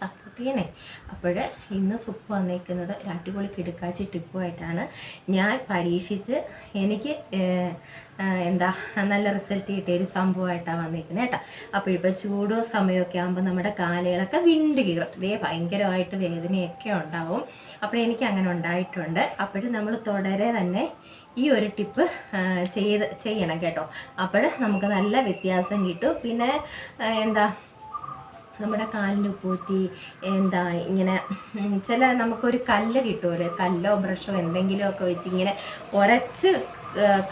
Support ചെയ്യണേ. അപ്പോൾ ഇന്ന് സുപ്പ് വന്നേക്കുന്നത് ഒരു അടിപൊളി കിടുക്കാച്ചി ടിപ്പുമായിട്ടാണ് ഞാൻ പരീക്ഷിച്ച് എനിക്ക് എന്താ നല്ല റിസൾട്ട് കിട്ടിയ ഒരു സംഭവമായിട്ടാണ് വന്നേക്കുന്നത് കേട്ടോ. അപ്പോൾ ഇപ്പോൾ ചൂടോ സമയമൊക്കെ ആകുമ്പോൾ നമ്മുടെ കാലുകളൊക്കെ വിണ്ട് കീറും. ഇതേ ഭയങ്കരമായിട്ട് വേദനയൊക്കെ ഉണ്ടാവും. അപ്പോൾ എനിക്ക് അങ്ങനെ ഉണ്ടായിട്ടുണ്ട്. അപ്പോൾ നമ്മൾ തുടരെ തന്നെ ഈ ഒരു ടിപ്പ് ചെയ്ത് ചെയ്യണം കേട്ടോ. അപ്പോൾ നമുക്ക് നല്ല വ്യത്യാസം കിട്ടും. പിന്നെ എന്താ നമ്മുടെ കാലിന്റെ ഉപ്പൂറ്റി എന്താ ഇങ്ങനെ ചില നമുക്കൊരു കല്ല് കിട്ടുമല്ലോ കല്ലോ ബ്രഷോ എന്തെങ്കിലുമൊക്കെ വെച്ച് ഇങ്ങനെ ഉരച്ച്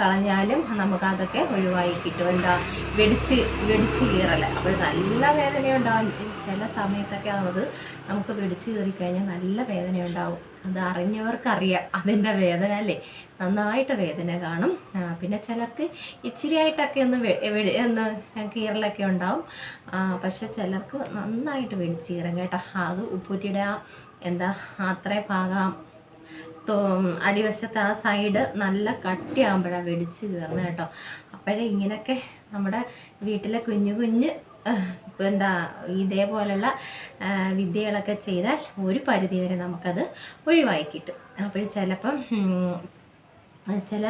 കളഞ്ഞാലും നമുക്കതൊക്കെ ഒഴിവായി കിട്ടും. എന്താ വെടിച്ച് വെടിച്ച് കീറൽ അപ്പോൾ നല്ല വേദനയുണ്ടാവും. ചില സമയത്തൊക്കെ അത് നമുക്ക് വെടിച്ച് കീറിക്കഴിഞ്ഞാൽ നല്ല വേദനയുണ്ടാവും. അത് അറിഞ്ഞവർക്കറിയാം. അതിന്റെ വേദന അല്ലേ? നന്നായിട്ട് വേദന കാണും. പിന്നെ ചിലർക്ക് ഇച്ചിരിയായിട്ടൊക്കെ ഒന്ന് ഒന്ന് കീറലൊക്കെ ഉണ്ടാവും. പക്ഷെ ചിലർക്ക് നന്നായിട്ട് വെടിച്ച് കീറും കേട്ടോ. അത് ഉപ്പൂറ്റിയുടെ ആ എന്താ അത്രേ ഭാഗം അടിവശത്തെ ആ സൈഡ് നല്ല കട്ടിയാകുമ്പോഴാണ് വെടിച്ച് കയറുന്നത് കേട്ടോ. അപ്പോഴേ ഇങ്ങനെയൊക്കെ നമ്മുടെ വീട്ടിലെ കുഞ്ഞു കുഞ്ഞ് എന്താ ഇതേപോലുള്ള വിദ്യകളൊക്കെ ചെയ്താൽ ഒരു പരിധി വരെ നമുക്കത് ഒഴിവായി കിട്ടും. അപ്പോൾ ചിലപ്പം ചില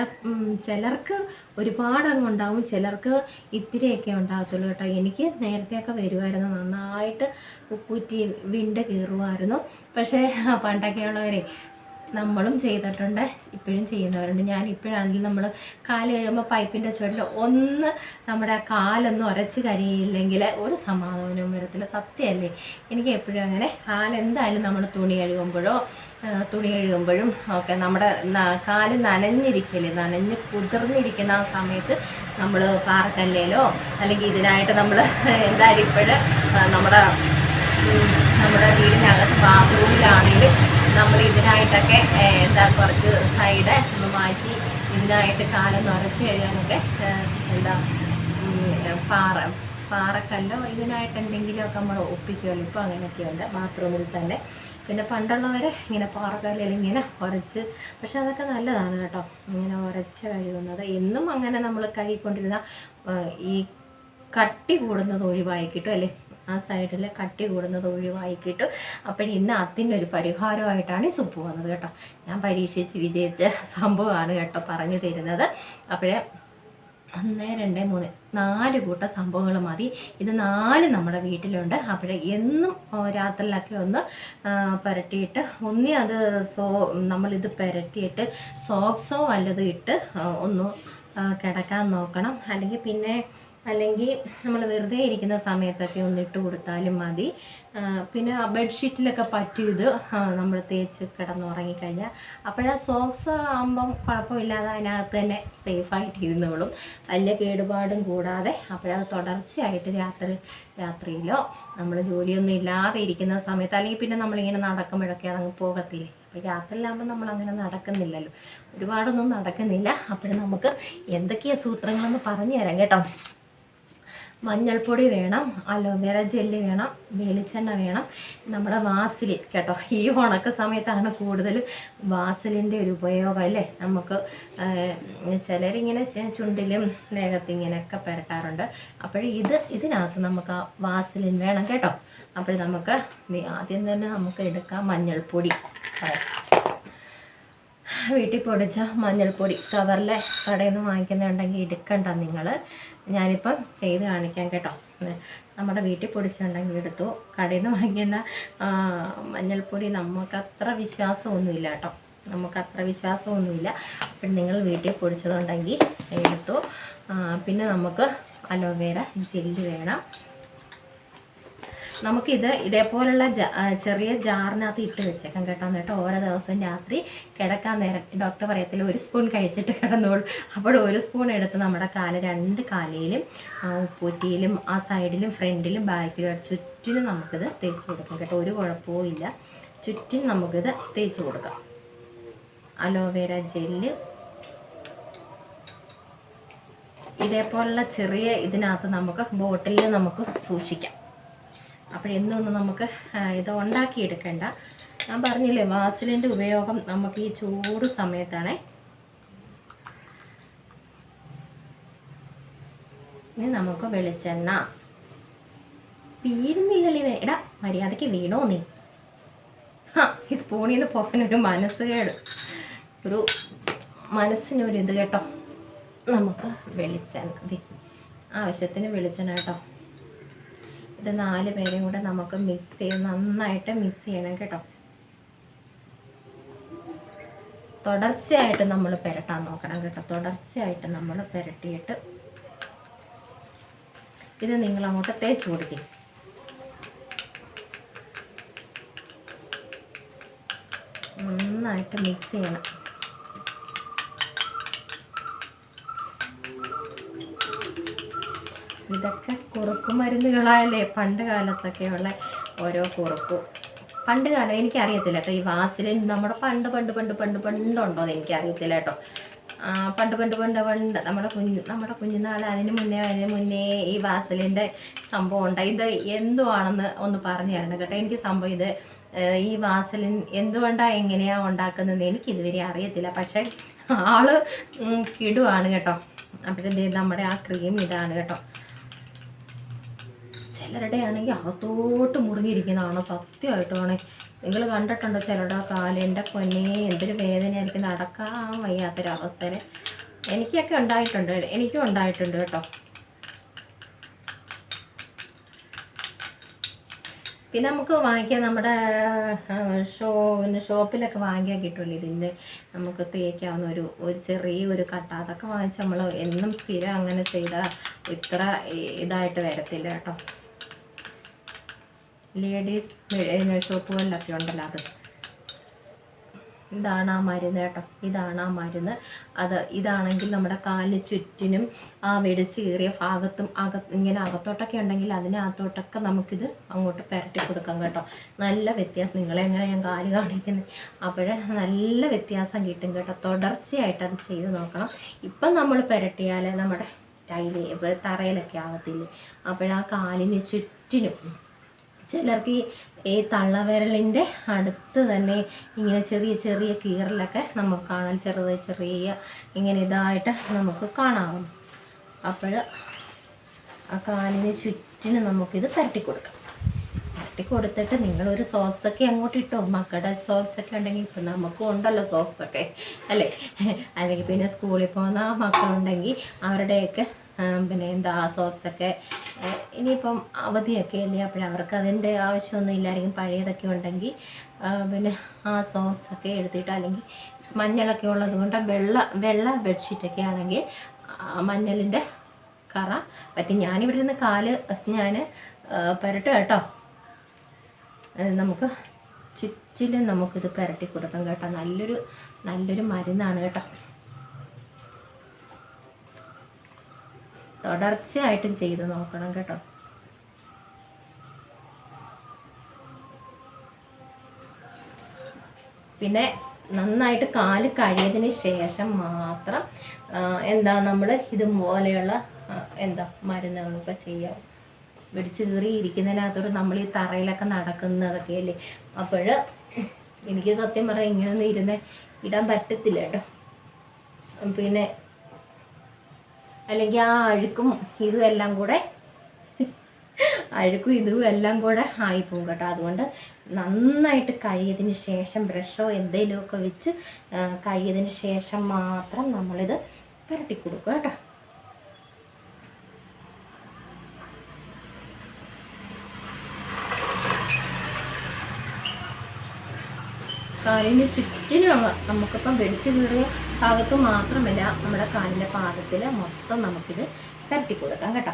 ചിലർക്ക് ഒരുപാട് അങ്ങ് ഉണ്ടാവും ചിലർക്ക് ഇത്തിരിയൊക്കെ ഉണ്ടാകത്തുള്ളൂ കേട്ടോ. എനിക്ക് നേരത്തെയൊക്കെ വരുമായിരുന്നു നന്നായിട്ട് ഉപ്പൂറ്റി വിണ്ട് കീറുമായിരുന്നു പക്ഷേ പണ്ടൊക്കെയുള്ളവരെ നമ്മളും ചെയ്തിട്ടുണ്ട് ഇപ്പോഴും ചെയ്യുന്നവരുണ്ട്. ഞാൻ ഇപ്പോഴാണെങ്കിലും നമ്മൾ കാൽ കഴിയുമ്പോൾ പൈപ്പിന്റെ ചുവട്ടിൽ ഒന്ന് നമ്മുടെ കാലൊന്നും ഉരച്ച് കഴിയില്ലെങ്കിൽ ഒരു സമാധാനവും വരത്തില്ല. സത്യമല്ലേ? എനിക്ക് എപ്പോഴും അങ്ങനെ കാലെന്തായാലും നമ്മൾ തുണി കഴുകുമ്പോഴോ തുണി കഴുകുമ്പോഴും ഒക്കെ നമ്മുടെ കാൽ നനഞ്ഞിരിക്കില്ലേ? നനഞ്ഞ് കുതിർന്നിരിക്കുന്ന ആ സമയത്ത് നമ്മൾ പാറക്കല്ലേലോ അല്ലെങ്കിൽ ഇതിനായിട്ട് നമ്മൾ എന്തായാലും ഇപ്പോഴ് നമ്മുടെ നമ്മുടെ വീടിനകത്ത് ബാത്റൂമിലാണെങ്കിലും നമ്മൾ ഇതിനായിട്ടൊക്കെ എന്താ കുറച്ച് സൈഡ് ഒന്ന് മാറ്റി ഇതിനായിട്ട് കാലം നിറച്ച് കഴിയാനൊക്കെ എന്താ പാറ പാറക്കല്ലോ ഇതിനായിട്ട് എന്തെങ്കിലുമൊക്കെ നമ്മൾ ഒപ്പിക്കുമല്ലോ ഇപ്പോൾ അങ്ങനെയൊക്കെയുണ്ട്. ബാത്റൂമിൽ തന്നെ. പിന്നെ പണ്ടുള്ളവർ ഇങ്ങനെ പാറക്കല്ലിൽ ഇങ്ങനെ ഉരച്ച് പക്ഷെ അതൊക്കെ നല്ലതാണ് കേട്ടോ. ഇങ്ങനെ ഉരച്ച് കഴുകുന്നത്. എന്നും അങ്ങനെ നമ്മൾ കഴുകിക്കൊണ്ടിരുന്ന ഈ കട്ടി കൂടുന്നത് ഒഴിവായി കിട്ടും അല്ലേ? ആ സൈഡിൽ കട്ടി കൂടുന്നത് ഒഴിവാക്കിയിട്ട് അപ്പോൾ ഇന്ന് അതിന്റെ ഒരു പരിഹാരമായിട്ടാണ് സുപ്പ് വന്നത് കേട്ടോ. ഞാൻ പരീക്ഷിച്ച് വിജയിച്ച സംഭവമാണ് കേട്ടോ പറഞ്ഞു തരുന്നത്. അപ്പോഴേ ഒന്ന് രണ്ട് മൂന്ന് നാല് കൂട്ട സംഭവങ്ങൾ മതി. ഇത് നാല് നമ്മുടെ വീട്ടിലുണ്ട്. അപ്പോഴേ എന്നും രാത്രിയിലൊക്കെ ഒന്ന് പുരട്ടിയിട്ട് ഒന്നി അത് സോ നമ്മളിത് പുരട്ടിയിട്ട് സോക്സോ വല്ലതും ഇട്ട് ഒന്ന് കിടക്കാൻ നോക്കണം. അല്ലെങ്കിൽ പിന്നെ അല്ലെങ്കിൽ നമ്മൾ വെറുതെ ഇരിക്കുന്ന സമയത്തൊക്കെ ഒന്ന് ഇട്ട് കൊടുത്താലും മതി. പിന്നെ ബെഡ്ഷീറ്റിലൊക്കെ പറ്റിയത് നമ്മൾ തേച്ച് കിടന്നുറങ്ങിക്കഴിഞ്ഞാൽ അപ്പോഴാ സോക്സ് ആകുമ്പം കുഴപ്പമില്ലാതെ അതിനകത്ത് തന്നെ സേഫായിട്ട് ഇരുന്നോളും. വലിയ കേടുപാടും കൂടാതെ അപ്പോഴത് തുടർച്ചയായിട്ട് രാത്രി രാത്രിയിലോ നമ്മൾ ജോലിയൊന്നും ഇല്ലാതെ ഇരിക്കുന്ന സമയത്ത് അല്ലെങ്കിൽ പിന്നെ നമ്മളിങ്ങനെ നടക്കുമ്പോഴൊക്കെ അതങ്ങ് പോകത്തില്ലേ? അപ്പോൾ രാത്രിയിലാകുമ്പോൾ നമ്മൾ അങ്ങനെ നടക്കുന്നില്ലല്ലോ. ഒരുപാടൊന്നും നടക്കുന്നില്ല. അപ്പോഴും നമുക്ക് എന്തൊക്കെയാണ് സൂത്രങ്ങളെന്ന് പറഞ്ഞു തരാം കേട്ടോ. മഞ്ഞൾപ്പൊടി വേണം അലോവേര ജെല്ല് വേണം വെളിച്ചെണ്ണ വേണം. നമ്മുടെ വാസലിൻ കേട്ടോ ഈ ഉണക്ക സമയത്താണ് കൂടുതലും വാസലിന്റെ ഒരു ഉപയോഗം അല്ലേ? നമുക്ക് ചിലരിങ്ങനെ ചുണ്ടിലും ദേഹത്ത് ഇങ്ങനെയൊക്കെ പുരട്ടാറുണ്ട്. അപ്പോൾ ഇത് ഇതിനകത്ത് നമുക്ക് ആ വാസലിൻ വേണം കേട്ടോ. അപ്പോൾ നമുക്ക് ആദ്യം തന്നെ നമുക്ക് എടുക്കാം മഞ്ഞൾപ്പൊടി. കുറച്ച് വീട്ടിൽ പൊടിച്ച മഞ്ഞൾപ്പൊടി കവറിലെ കടയിൽ നിന്ന് വാങ്ങിക്കുന്നുണ്ടെങ്കിൽ എടുക്കണ്ട നിങ്ങൾ ഞാനിപ്പം ചെയ്ത് കാണിക്കാം കേട്ടോ. നമ്മുടെ വീട്ടിൽ പൊടിച്ചുണ്ടെങ്കിൽ എടുത്തു. കടയിൽ നിന്ന് വാങ്ങിക്കുന്ന മഞ്ഞൾപ്പൊടി നമുക്കത്ര വിശ്വാസമൊന്നുമില്ല കേട്ടോ. നമുക്കത്ര വിശ്വാസമൊന്നുമില്ല. അപ്പം നിങ്ങൾ വീട്ടിൽ പൊടിച്ചതുണ്ടെങ്കിൽ എടുത്തു. പിന്നെ നമുക്ക് അലോവേര ജെല്ല് വേണം. നമുക്കിത് ഇതേപോലുള്ള ചെറിയ ജാറിനകത്ത് ഇട്ട് വെച്ചേക്കാം കേട്ടോ. എന്നിട്ട് ഓരോ ദിവസവും രാത്രി കിടക്കാൻ നേരം ഡോക്ടർ പറയത്തില്ല ഒരു സ്പൂൺ കഴിച്ചിട്ട് കിടന്നോളൂ. അപ്പോൾ ഒരു സ്പൂൺ എടുത്ത് നമ്മുടെ കാൽ രണ്ട് കാലയിലും ഉപ്പൂറ്റിയിലും ആ സൈഡിലും ഫ്രണ്ടിലും ബാക്കിലും ആയിട്ട് ചുറ്റിനും നമുക്കിത് തേച്ച് കൊടുക്കാം കേട്ടോ. ഒരു കുഴപ്പവും ഇല്ല. ചുറ്റിനും നമുക്കിത് തേച്ച് കൊടുക്കാം. Aloe vera gel. ഇതേപോലുള്ള ചെറിയ ഇതിനകത്ത് നമുക്ക് ബോട്ടിലിൽ നമുക്ക് സൂക്ഷിക്കാം. അപ്പോഴെന്നൊന്നും നമുക്ക് ആ, ഇത് ഉണ്ടാക്കിയെടുക്കേണ്ട. ഞാൻ പറഞ്ഞില്ലേ വാസലിന്റെ ഉപയോഗം നമുക്ക് ഈ ചൂട് സമയത്താണ്. ഇനി നമുക്ക് വെളിച്ചെണ്ണ. വീഴുന്നില്ലല്ലേ എടാ മര്യാദയ്ക്ക് വീണോ നീ? ഹാ ഈ സ്പൂണിൽ നിന്ന് പോകാനൊരു മനസ്സ് കേട് ഒരു മനസ്സിനൊരു ഇത് കേട്ടോ. നമുക്ക് വെളിച്ചെണ്ണ ആവശ്യത്തിന് വെളിച്ചെണ്ണ കേട്ടോ. ഇത് നാല് പേരെയും കൂടെ നമുക്ക് മിക്സ് ചെയ്ത് നന്നായിട്ട് മിക്സ് ചെയ്യണം കേട്ടോ. തുടർച്ചയായിട്ട് നമ്മൾ പുരട്ടാൻ നോക്കണം കേട്ടോ. തുടർച്ചയായിട്ട് നമ്മൾ പുരട്ടിയിട്ട് ഇത് നിങ്ങൾ അങ്ങോട്ട് തേച്ച് കൊടുക്കും നന്നായിട്ട് മിക്സ് ചെയ്യണം. ഇതൊക്കെ കുറുക്കു മരുന്നുകളായല്ലേ? പണ്ട് കാലത്തൊക്കെയുള്ള ഓരോ കുറുക്കു. പണ്ട് കാലം എനിക്കറിയത്തില്ല കേട്ടോ. ഈ വാസിലിൻ നമ്മുടെ പണ്ട് പണ്ട് പണ്ട് പണ്ട് പണ്ടുണ്ടോ എന്ന് എനിക്കറിയത്തില്ല കേട്ടോ. പണ്ട് പണ്ട് പണ്ട് പണ്ട് നമ്മുടെ കുഞ്ഞ് നമ്മുടെ കുഞ്ഞുനാൾ അതിന് മുന്നേ അതിന് മുന്നേ ഈ വാസലിന്റെ സംഭവം ഉണ്ടായി ഇത് എന്തുവാണെന്ന് ഒന്ന് പറഞ്ഞു തരണം കേട്ടോ. എനിക്ക് സംഭവം ഇത് ഈ വാസലിൻ എന്തുകൊണ്ടാണ് എങ്ങനെയാണ് ഉണ്ടാക്കുന്നതെന്ന് എനിക്ക് ഇതുവരെ അറിയത്തില്ല. പക്ഷേ ആൾ കിടുവാണ് കേട്ടോ. അപ്പോഴത്തെ നമ്മുടെ ആ ക്രീം ഇതാണ് കേട്ടോ. ചിലരുടെ ആണെങ്കിൽ അകത്തോട്ട് മുറിഞ്ഞിരിക്കുന്നതാണോ സത്യമായിട്ടാണ്. നിങ്ങൾ കണ്ടിട്ടുണ്ടോ ചിലരുടെ കാൽ? എന്റെ പൊന്നെ എന്തൊരു വേദനയായിരിക്കും. നടക്കാൻ വയ്യാത്തൊരവസ്ഥയിൽ എനിക്കൊക്കെ ഉണ്ടായിട്ടുണ്ട്. എനിക്കും ഉണ്ടായിട്ടുണ്ട് കേട്ടോ. പിന്നെ നമുക്ക് വാങ്ങിക്കാൻ നമ്മുടെ ഷോ ഷോപ്പിലൊക്കെ വാങ്ങിക്കാൻ കിട്ടുമല്ലോ ഇതിന്റെ. നമുക്ക് തേക്കാവുന്ന ഒരു ഒരു ചെറിയ ഒരു കട്ട. അതൊക്കെ വാങ്ങിച്ച് നമ്മൾ എന്നും സ്ഥിരം അങ്ങനെ ചെയ്താൽ ഇത്ര ഇതായിട്ട് വരത്തില്ല കേട്ടോ. ലേഡീസ് ഷോപ്പുകളിലൊക്കെ ഉണ്ടല്ലോ അത്. ഇതാണ് ആ മരുന്ന് കേട്ടോ. ഇതാണ് ആ മരുന്ന്. അത് ഇതാണെങ്കിൽ നമ്മുടെ കാലിന് ചുറ്റിനും ആ വെടിച്ച് കീറിയ ഭാഗത്തും അകത്ത് ഇങ്ങനെ അകത്തോട്ടൊക്കെ ഉണ്ടെങ്കിൽ അതിനകത്തോട്ടൊക്കെ നമുക്കിത് അങ്ങോട്ട് പുരട്ടി കൊടുക്കാം കേട്ടോ. നല്ല വ്യത്യാസം. നിങ്ങളെ എങ്ങനെ ഞാൻ കാൽ കാണിക്കുന്നത് അപ്പോഴേ നല്ല വ്യത്യാസം കിട്ടും കേട്ടോ. തുടർച്ചയായിട്ട് അത് ചെയ്ത് നോക്കണം. ഇപ്പം നമ്മൾ പുരട്ടിയാൽ നമ്മുടെ ടൈലി തറയിലൊക്കെ ആകത്തില്ലേ അപ്പോഴാ കാലിന് ചുറ്റിനും ചിലർക്ക് ഈ തള്ളവിരലിന്റെ അടുത്ത് തന്നെ ഇങ്ങനെ ചെറിയ ചെറിയ കീറലൊക്കെ നമുക്ക് കാണാൻ ചെറുത് ചെറിയ ഇങ്ങനെ ഇതായിട്ട് നമുക്ക് കാണാവും അപ്പോൾ ആ കാലിന് ചുറ്റിന് നമുക്കിത് തരട്ടി കൊടുക്കാം. കൊടുത്തിട്ട് നിങ്ങളൊരു സോക്സൊക്കെ അങ്ങോട്ട് ഇട്ടോ? മക്കളുടെ സോക്സൊക്കെ ഉണ്ടെങ്കിൽ ഇപ്പം നമുക്കും ഉണ്ടല്ലോ സോക്സൊക്കെ അല്ലേ? അല്ലെങ്കിൽ പിന്നെ സ്കൂളിൽ പോകുന്ന മക്കളുണ്ടെങ്കിൽ അവരുടെയൊക്കെ പിന്നെ എന്താ സോക്സൊക്കെ ഇനിയിപ്പം അവധിയൊക്കെ അല്ലേ അപ്പോൾ അവർക്ക് അതിന്റെ ആവശ്യമൊന്നും ഇല്ലായിരിക്കും. പഴയതൊക്കെ ഉണ്ടെങ്കിൽ പിന്നെ ആ സോക്സൊക്കെ എടുത്തിട്ട് അല്ലെങ്കിൽ മഞ്ഞളൊക്കെ ഉള്ളത് കൊണ്ട് വെള്ള വെള്ള ബെഡ്ഷീറ്റൊക്കെ ആണെങ്കിൽ മഞ്ഞളിന്റെ കറ പറ്റി. ഞാനിവിടെ നിന്ന് കാൽ ഞാൻ പുരട്ടും കേട്ടോ. നമുക്ക് ചുറ്റിലും നമുക്കിത് പുരട്ടി കൊടുക്കാം കേട്ടോ. നല്ലൊരു നല്ലൊരു മരുന്നാണ് കേട്ടോ. തുടർച്ചയായിട്ടും ചെയ്ത് നോക്കണം കേട്ടോ. പിന്നെ നന്നായിട്ട് കാൽ കഴിയതിന് ശേഷം മാത്രം എന്താ നമ്മൾ ഇതുപോലെയുള്ള എന്താ മരുന്നുകളൊക്കെ ചെയ്യാം. പിടിച്ചു കീറി ഇരിക്കുന്നതിനകത്തോട് നമ്മൾ ഈ തറയിലൊക്കെ നടക്കുന്നതൊക്കെ അല്ലേ? അപ്പോൾ എനിക്ക് സത്യം പറഞ്ഞാൽ ഇങ്ങനെയൊന്നും ഇരുന്ന് ഇടാൻ പറ്റത്തില്ല കേട്ടോ. പിന്നെ അല്ലെങ്കിൽ ആ അഴുക്കും ഇതും എല്ലാം കൂടെ അഴുക്കും ഇതും എല്ലാം കൂടെ ആയിപ്പോകും കേട്ടോ. അതുകൊണ്ട് നന്നായിട്ട് കഴിയതിന് ശേഷം ബ്രഷോ എന്തെങ്കിലുമൊക്കെ വെച്ച് കഴിയതിന് ശേഷം മാത്രം നമ്മളിത് പുരട്ടി കൊടുക്കുക കേട്ടോ. കാലിന് ചുറ്റിനും നമുക്കിപ്പം വെടിച്ച് കീറിയ ഭാഗത്ത് മാത്രമല്ല നമ്മുടെ കാലിന്റെ പാദത്തിൽ മൊത്തം നമുക്കിത് പരട്ടി കൊടുക്കാം കേട്ടോ.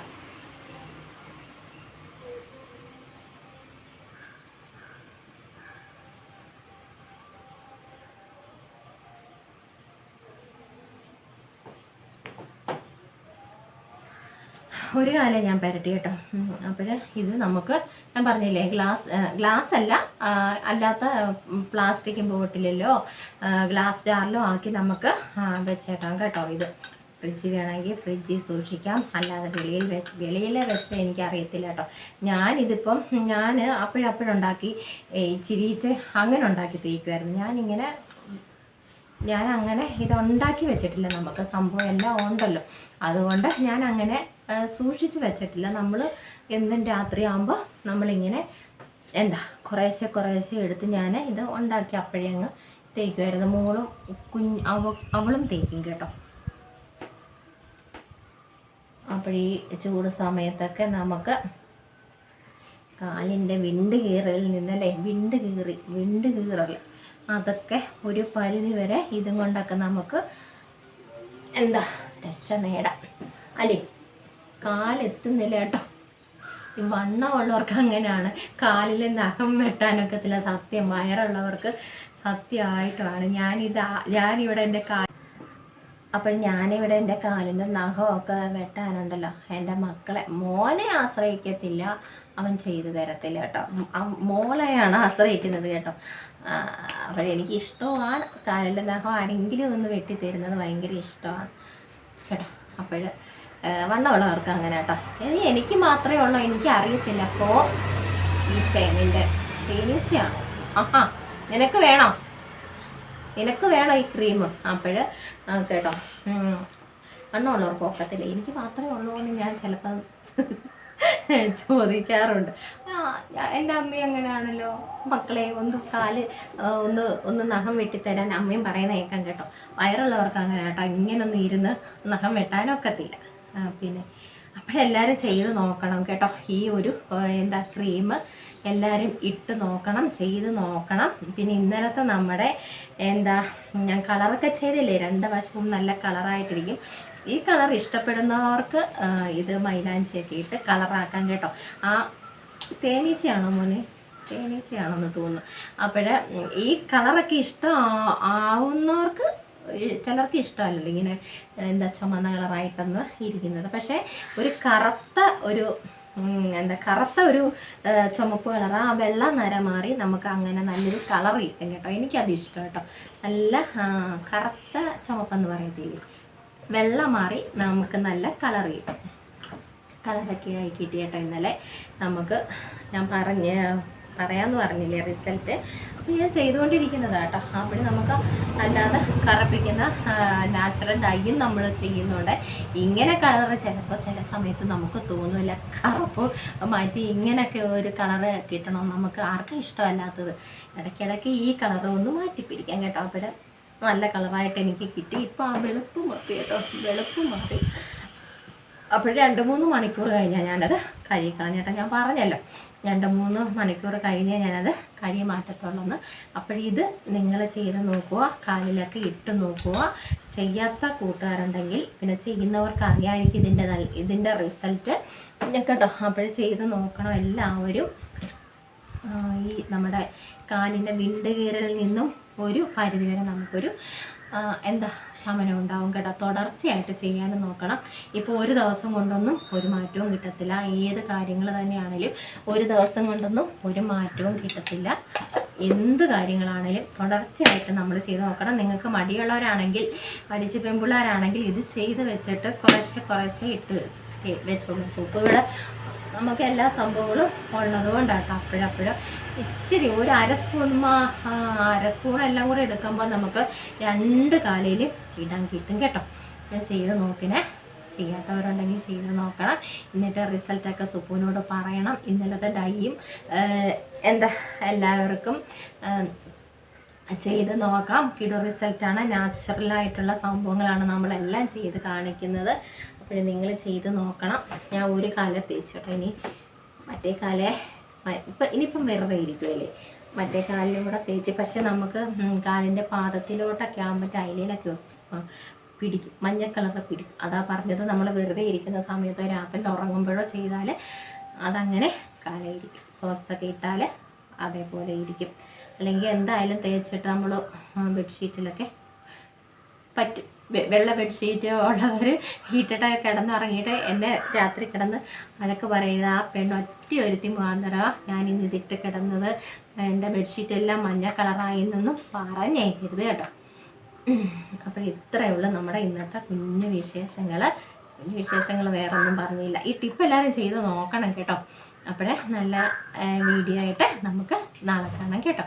ഒരു കാലം ഞാൻ പരട്ടി കേട്ടോ. അപ്പോൾ ഇത് നമുക്ക് ഞാൻ പറഞ്ഞില്ലേ ഗ്ലാസ് ഗ്ലാസ് അല്ല അല്ലാത്ത പ്ലാസ്റ്റിക് ബോട്ടിലല്ലോ ഗ്ലാസ് ജാറിലോ ആക്കി നമുക്ക് വെച്ചേക്കാം കേട്ടോ ഇത്. ഫ്രിഡ്ജ് വേണമെങ്കിൽ ഫ്രിഡ്ജിൽ സൂക്ഷിക്കാം. അല്ലാതെ വെളിയിൽ വെളിയിൽ വെച്ച് എനിക്കറിയത്തില്ല കേട്ടോ. ഞാനിതിപ്പം ഞാൻ അപ്പോഴപ്പോഴുണ്ടാക്കി ചിരിച്ച് അങ്ങനെ ഉണ്ടാക്കി തീക്കുമായിരുന്നു ഞാനിങ്ങനെ ഞാൻ അങ്ങനെ ഇത്ണ്ടാക്കി വെച്ചിട്ടില്ല നമുക്ക്. സംഭവം എല്ലാം ഉണ്ടല്ലോ. അതുകൊണ്ട് ഞാൻ അങ്ങനെ സൂക്ഷിച്ച് വെച്ചിട്ടില്ല. നമ്മൾ എന്നും രാത്രിയാകുമ്പോൾ നമ്മളിങ്ങനെ എന്താ കുറേശ്ശെ കുറേശ്ശെ എടുത്ത് ഞാൻ ഇത് ഉണ്ടാക്കി അപ്പോഴേ അങ്ങ് തേക്കുമായിരുന്നു മോളും കുഞ്ഞ് അവ അവളും തേക്കും കേട്ടോ. അപ്പോഴീ ചൂട് സമയത്തൊക്കെ നമുക്ക് കാലിന്റെ വിണ്ട് കീറലിൽ നിന്നല്ലേ വിണ്ട് കീറി വിണ്ട് കീറൽ. അതൊക്കെ ഒരു പരിധി വരെ ഇതും കൊണ്ടൊക്കെ നമുക്ക് എന്താ രക്ഷ നേടാം. അല്ലേ? കാലെത്തുന്നില്ല കേട്ടോ. ഈ വണ്ണമുള്ളവർക്ക് അങ്ങനെയാണ്. കാലിൽ നഖം വെട്ടാനൊക്കത്തില്ല സത്യം വയറുള്ളവർക്ക് സത്യമായിട്ടുമാണ് ഞാനിത് ഞാനിവിടെ എന്റെ കാ അപ്പോൾ ഞാനിവിടെ എന്റെ കാലിന്റെ നഖമൊക്കെ വെട്ടാനുണ്ടല്ലോ. എന്റെ മക്കളെ മോനെ ആശ്രയിക്കത്തില്ല. അവൻ ചെയ്തു തരത്തില്ല കേട്ടോ. മോളെയാണ് ആശ്രയിക്കുന്നത് കേട്ടോ. അപ്പോൾ എനിക്ക് ഇഷ്ടമാണ്. കാലിന്റെ നഖം ആരെങ്കിലും ഒന്ന് വെട്ടിത്തരുന്നത് ഭയങ്കര ഇഷ്ടമാണ് കേട്ടോ. അപ്പോൾ വണ്ണമുള്ളവർക്ക് അങ്ങനെ കേട്ടോ? ഇനി എനിക്ക് മാത്രമേ ഉള്ളൂ എനിക്ക് അറിയത്തില്ല. അപ്പോൾ ഈ ചേനിന്റെ തേനീച്ചയാണ്? ആഹാ നിനക്ക് വേണോ? നിനക്ക് വേണോ ഈ ക്രീം അപ്പോൾ കേട്ടോ. വണ്ണമുള്ളവർക്ക് ഒക്കത്തില്ല. എനിക്ക് മാത്രമേ ഉള്ളൂ എന്ന് ഞാൻ ചിലപ്പോൾ ചോദിക്കാറുണ്ട്. ആ എന്റെ അമ്മയും അങ്ങനെയാണല്ലോ. മക്കളെ ഒന്ന് കാൽ ഒന്ന് ഒന്ന് നഖം വെട്ടിത്തരാൻ അമ്മയും പറയുന്ന കേൾക്കാൻ കേട്ടോ. വയറുള്ളവർക്ക് അങ്ങനെ കേട്ടോ. ഇങ്ങനൊന്നും ഇരുന്ന് നഖം വെട്ടാനൊക്കത്തില്ല. ആ, പിന്നെ അപ്പോഴെല്ലാവരും ചെയ്ത് നോക്കണം കേട്ടോ. ഈ ഒരു എന്താ ക്രീം എല്ലാവരും ഇട്ട് നോക്കണം ചെയ്ത് നോക്കണം. പിന്നെ ഇന്നലത്തെ നമ്മുടെ എന്താ ഞാൻ കളറൊക്കെ ചെയ്തില്ലേ? രണ്ട് വശവും നല്ല കളറായിട്ടിരിക്കും ഈ കളർ ഇഷ്ടപ്പെടുന്നവർക്ക് ഇത് മൈലാഞ്ചിയൊക്കെ ഇട്ട് കളറാക്കാം കേട്ടോ. ആ തേനീച്ചയാണോ മോനെ? തേനീച്ചയാണെന്ന് തോന്നുന്നു. അപ്പോൾ ഈ കളറൊക്കെ ഇഷ്ടം ആവുന്നവർക്ക് ചിലർക്ക് ഇഷ്ടമല്ലല്ലോ ഇങ്ങനെ എന്താ ചുമന്ന കളറായിട്ടൊന്ന് ഇരിക്കുന്നത്. പക്ഷേ ഒരു കറുത്ത ഒരു എന്താ കറുത്ത ഒരു ചുമപ്പ് കളർ ആ വെള്ള നര മാറി നമുക്ക് അങ്ങനെ നല്ലൊരു കളർ കിട്ടും കേട്ടോ. എനിക്കത് ഇഷ്ടം കേട്ടോ. നല്ല കറുത്ത ചുമപ്പെന്ന് പറയത്തില്ലേ? വെള്ള മാറി നമുക്ക് നല്ല കളർ കിട്ടും. കളറൊക്കെ ആയി കിട്ടിയേട്ടോ ഇന്നലെ. നമുക്ക് ഞാൻ പറഞ്ഞ പറയാമെന്ന് പറഞ്ഞില്ലേ റിസൾട്ട് അപ്പോൾ ഞാൻ ചെയ്തുകൊണ്ടിരിക്കുന്നതാണ് കേട്ടോ. അപ്പോൾ നമുക്ക് അല്ലാതെ കറപ്പിക്കുന്ന നാച്ചുറൽ ഡൈയും നമ്മൾ ചെയ്യുന്നുണ്ട്. ഇങ്ങനെ കളർ ചിലപ്പോൾ ചില സമയത്ത് നമുക്ക് തോന്നില്ല കറുപ്പ് മാറ്റി ഇങ്ങനെയൊക്കെ ഒരു കളറ് കിട്ടണം. നമുക്ക് ആർക്കും ഇഷ്ടമല്ലാത്തത്. ഇടയ്ക്കിടയ്ക്ക് ഈ കളറ് ഒന്ന് മാറ്റി പിടിക്കാം കേട്ടോ. അപ്പോൾ നല്ല കളറായിട്ട് എനിക്ക് കിട്ടി. ഇപ്പോൾ ആ വെളുപ്പ് മാറി കേട്ടോ. വെളുപ്പ് മാറി. അപ്പോൾ രണ്ട് മൂന്ന് മണിക്കൂർ കഴിഞ്ഞാൽ ഞാനത് കഴുകി കളഞ്ഞേട്ടാ ഞാൻ പറഞ്ഞല്ലോ. രണ്ട് മൂന്ന് മണിക്കൂർ കഴിഞ്ഞേ ഞാനത് കഴി മാറ്റത്തുള്ളൂ അപ്പോഴിത് നിങ്ങൾ ചെയ്ത് നോക്കുക കാലിലൊക്കെ ഇട്ട് നോക്കുക. ചെയ്യാത്ത കൂട്ടുകാരുണ്ടെങ്കിൽ പിന്നെ ചെയ്യുന്നവർക്ക് അറിയാമായിരിക്കും ഇതിന്റെ നല്ല ഇതിന്റെ റിസൾട്ട്. കേട്ടോ അപ്പോൾ ചെയ്ത് നോക്കണം എല്ലാവരും. ഈ നമ്മുടെ കാലിന്റെ വിണ്ട് കീറലിൽ നിന്നും ഒരു പരിധി വരെ നമുക്കൊരു എന്താ ശമനം ഉണ്ടാവും കേട്ടോ. തുടർച്ചയായിട്ട് ചെയ്യാൻ നോക്കണം. ഇപ്പോൾ ഒരു ദിവസം കൊണ്ടൊന്നും ഒരു മാറ്റവും കിട്ടത്തില്ല. ഏത് കാര്യങ്ങൾ തന്നെയാണെങ്കിലും ഒരു ദിവസം കൊണ്ടൊന്നും ഒരു മാറ്റവും കിട്ടത്തില്ല. എന്ത് കാര്യങ്ങളാണെങ്കിലും തുടർച്ചയായിട്ട് നമ്മൾ ചെയ്ത് നോക്കണം. നിങ്ങൾക്ക് മടിയുള്ളവരാണെങ്കിൽ പഠിച്ച് പെൺപിള്ളേരാണെങ്കിൽ ഇത് ചെയ്ത് വെച്ചിട്ട് കുറേശ്ശെ കുറേശ്ശെ ഇട്ട് വെച്ചോളൂ. സൂപ്പ് ഇവിടെ നമുക്ക് എല്ലാ സംഭവങ്ങളും ഉള്ളത് കൊണ്ടാട്ടോ അപ്പോഴപ്പോഴും. ഇച്ചിരി ഒരു അര സ്പൂൺ അര സ്പൂൺ എല്ലാം കൂടെ എടുക്കുമ്പോൾ നമുക്ക് രണ്ട് കാലയിലും ഇടാൻ കിട്ടും കേട്ടോ. അപ്പോൾ ചെയ്ത് നോക്കിനെ. ചെയ്യാത്തവരുണ്ടെങ്കിൽ ചെയ്ത് നോക്കണം. എന്നിട്ട് റിസൾട്ടൊക്കെ സുപ്പുവിനോട് പറയണം. ഇന്നലത്തെ ഡൈയും എന്താ എല്ലാവർക്കും ചെയ്ത് നോക്കാം. കിടു റിസൾട്ടാണ് നാച്ചുറലായിട്ടുള്ള സംഭവങ്ങളാണ് നമ്മളെല്ലാം ചെയ്ത് കാണിക്കുന്നത്. അപ്പോൾ നിങ്ങൾ ചെയ്ത് നോക്കണം. ഞാൻ ഒരു കാലം തേച്ചോട്ടെ. ഇനി മറ്റേ കാലേ ഇപ്പം ഇനിയിപ്പം വെറുതെ ഇരിക്കുമല്ലേ മറ്റേ കാലിലും കൂടെ തേച്ച് പക്ഷെ നമുക്ക് കാലിന്റെ പാദത്തിലോട്ടൊക്കെ ആകുമ്പോൾ ടൈലിനൊക്കെ പിടിക്കും. മഞ്ഞ പിടിക്കും. അതാ പറഞ്ഞത് നമ്മൾ വെറുതെ ഇരിക്കുന്ന സമയത്തോ രാത്രി ഉറങ്ങുമ്പോഴോ ചെയ്താൽ അതങ്ങനെ കാലയിരിക്കും സോക്സൊക്കെ ഇട്ടാൽ അതേപോലെ ഇരിക്കും. അല്ലെങ്കിൽ എന്തായാലും തേച്ചിട്ട് നമ്മൾ ബെഡ്ഷീറ്റിലൊക്കെ പറ്റും വെള്ള ബെഡ്ഷീറ്റ് ഉള്ളവർ ഹീറ്റഡായി കിടന്നുറങ്ങിയിട്ട് എന്നെ രാത്രി കിടന്ന് വഴക്ക് പറയുന്നത് ആ പെണ്ണ് ഒറ്റ ഒരുത്തി മുഖാന്തര ഇന്ന് ഇതിട്ട് കിടന്നത്. എന്റെ ബെഡ്ഷീറ്റ് എല്ലാം മഞ്ഞ കളറായി എന്നൊന്നും പറഞ്ഞേക്കരുത് കേട്ടോ. അപ്പോൾ ഇത്രയേ ഉള്ളൂ നമ്മുടെ ഇന്നത്തെ കുഞ്ഞു വിശേഷങ്ങൾ കുഞ്ഞു വിശേഷങ്ങൾ വേറെ ഒന്നും പറഞ്ഞില്ല. ഈ ടിപ്പ് എല്ലാവരും ചെയ്ത് നോക്കണം കേട്ടോ. അപ്പോഴേ നല്ല വീഡിയോ ആയിട്ട് നമുക്ക് നാളെ കാണാം കേട്ടോ.